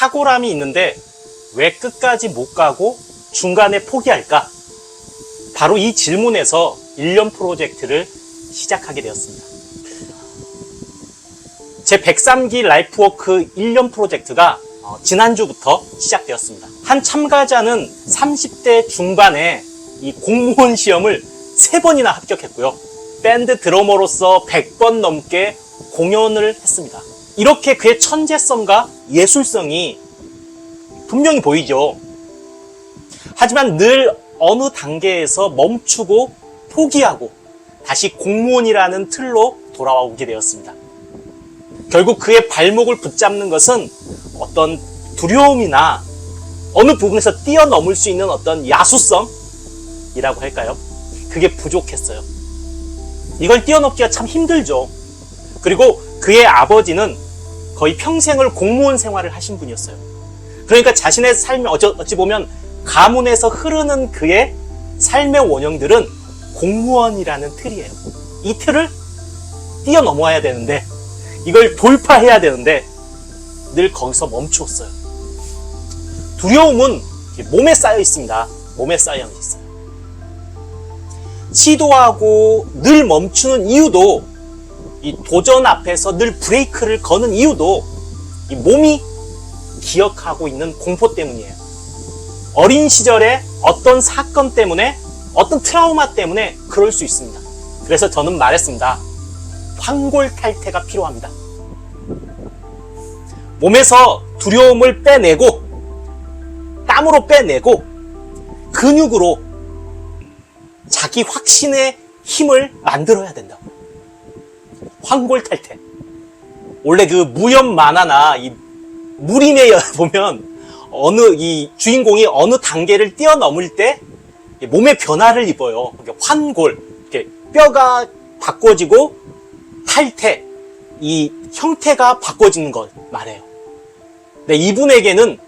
탁월함이 있는데 왜 끝까지 못 가고 중간에 포기할까? 바로 이 질문에서 1년 프로젝트를 시작하게 되었습니다. 제 103기 라이프워크 1년 프로젝트가 어, 지난주부터 시작되었습니다. 한 참가자는 30대 중반에 이 공무원 시험을 3번이나 합격했고요. 밴드 드러머로서 100번 넘게 공연을 했습니다. 이렇게 그의 천재성과 예술성이 분명히 보이죠. 하지만 늘 어느 단계에서 멈추고 포기하고 다시 공무원이라는 틀로 돌아오게 되었습니다. 결국 그의 발목을 붙잡는 것은 어떤 두려움이나 어느 부분에서 뛰어넘을 수 있는 어떤 야수성이라고 할까요? 그게 부족했어요. 이걸 뛰어넘기가 참 힘들죠. 그리고 그의 아버지는 거의 평생을 공무원 생활을 하신 분이었어요. 그러니까 자신의 삶이 어찌 보면 가문에서 흐르는 그의 삶의 원형들은 공무원이라는 틀이에요. 이 틀을 뛰어넘어야 되는데 이걸 돌파해야 되는데 늘 거기서 멈추었어요. 두려움은 몸에 쌓여 있습니다. 몸에 쌓여 있어요. 시도하고 늘 멈추는 이유도 이 도전 앞에서 늘 브레이크를 거는 이유도 이 몸이 기억하고 있는 공포 때문이에요. 어린 시절에 어떤 사건 때문에 어떤 트라우마 때문에 그럴 수 있습니다. 그래서 저는 말했습니다. 황골 탈퇴가 필요합니다. 몸에서 두려움을 빼내고 땀으로 빼내고 근육으로 자기 확신의 힘을 만들어야 된다고. 황골 탈퇴. 원래 그 무협 만화나 이 무림에 보면 어느 이 주인공이 어느 단계를 뛰어넘을 때 몸의 변화를 입어요. 환골, 이렇게 뼈가 바꿔지고 탈퇴, 이 형태가 바꿔지는 걸 말해요. 근데 이분에게는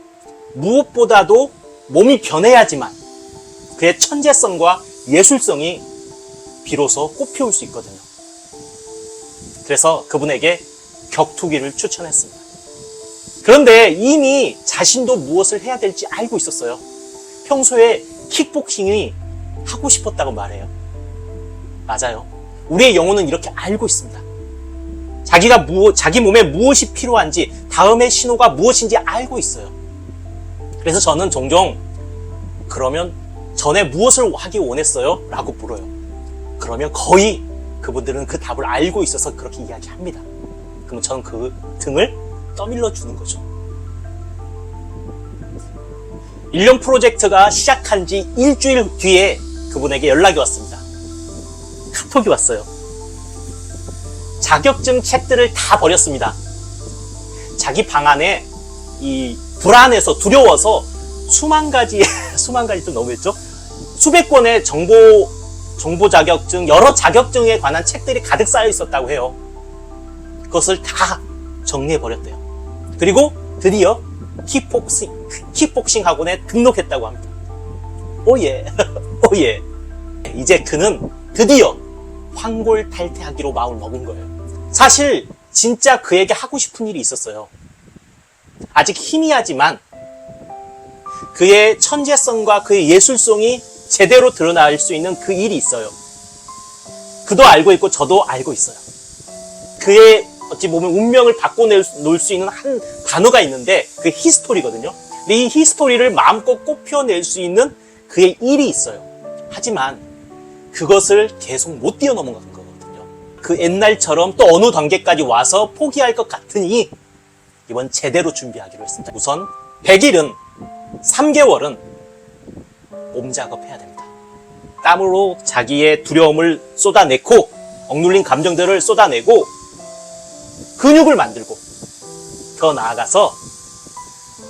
무엇보다도 몸이 변해야지만 그의 천재성과 예술성이 비로소 꽃피울 수 있거든요. 그래서 그분에게 격투기를 추천했습니다. 그런데 이미 자신도 무엇을 해야 될지 알고 있었어요. 평소에 킥복싱이 하고 싶었다고 말해요. 맞아요. 우리의 영혼은 이렇게 알고 있습니다. 자기가 무, 자기 몸에 무엇이 필요한지, 다음의 신호가 무엇인지 알고 있어요. 그래서 저는 종종, 그러면 전에 무엇을 하기 원했어요? 라고 물어요. 그러면 거의 그분들은 그 답을 알고 있어서 그렇게 이야기합니다. 그러면 저는 그 등을 떠밀러 주는 거죠. 1년 프로젝트가 시작한 지 일주일 뒤에 그분에게 연락이 왔습니다. 카톡이 왔어요. 자격증 책들을 다 버렸습니다. 자기 방 안에 이 불안해서 두려워서 수만 가지, 수만 가지 좀 너무했죠? 수백 권의 정보, 정보 자격증, 여러 자격증에 관한 책들이 가득 쌓여 있었다고 해요. 그것을 다 정리해 버렸대요. 그리고 드디어 킥복싱, 킥복싱 학원에 등록했다고 합니다. 오예, 오예. 이제 그는 드디어 황골 탈퇴하기로 마음을 먹은 거예요. 사실 진짜 그에게 하고 싶은 일이 있었어요. 아직 희미하지만 그의 천재성과 그의 예술성이 제대로 드러날 수 있는 그 일이 있어요. 그도 알고 있고 저도 알고 있어요. 그의 어찌 보면 운명을 바꿔낼 수- 놓을 수 있는 한 단어가 있는데 그게 히스토리거든요. 근데 이 히스토리를 마음껏 꽃피워낼 수 있는 그의 일이 있어요. 하지만 그것을 계속 못 뛰어넘은 거거든요. 그 옛날처럼 또 어느 단계까지 와서 포기할 것 같으니 이번 제대로 준비하기로 했습니다. 우선 100일은 3개월은 몸 작업해야 됩니다. 땀으로 자기의 두려움을 쏟아내고 억눌린 감정들을 쏟아내고 근육을 만들고 더 나아가서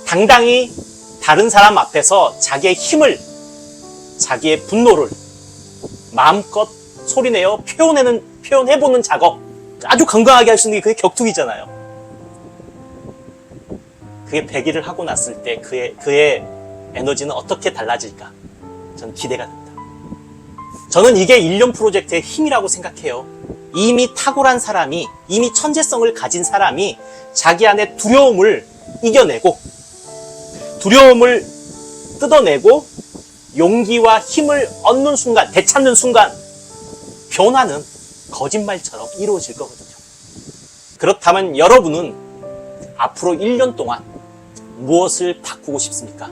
당당히 다른 사람 앞에서 자기의 힘을 자기의 분노를 마음껏 소리내어 표현해는 표현해보는 작업 아주 건강하게 할 수 있는 게 그게 격투기잖아요. 그게 100일을 하고 났을 때 그의 그의 에너지는 어떻게 달라질까? 저는 기대가 됩니다. 저는 이게 1년 프로젝트의 힘이라고 생각해요. 이미 탁월한 사람이, 이미 천재성을 가진 사람이 자기 안에 두려움을 이겨내고 두려움을 뜯어내고 용기와 힘을 얻는 순간, 되찾는 순간, 변화는 거짓말처럼 이루어질 거거든요. 그렇다면 여러분은 앞으로 1년 동안 무엇을 바꾸고 싶습니까?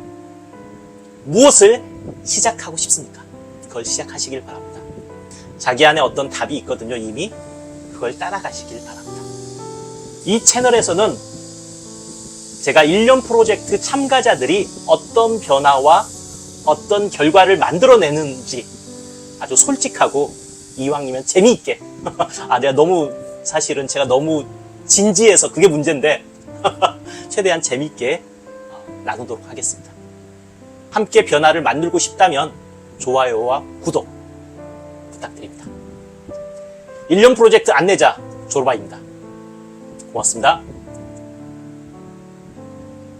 무엇을 시작하고 싶습니까? 그걸 시작하시길 바랍니다. 자기 안에 어떤 답이 있거든요, 이미. 그걸 따라가시길 바랍니다. 이 채널에서는 제가 1년 프로젝트 참가자들이 어떤 변화와 어떤 결과를 만들어내는지 아주 솔직하고 이왕이면 재미있게. 아, 내가 너무, 사실은 제가 너무 진지해서 그게 문제인데, 최대한 재미있게 어, 나누도록 하겠습니다. 함께 변화를 만들고 싶다면 좋아요와 구독 부탁드립니다. 1년 프로젝트 안내자 조르바입니다. 고맙습니다.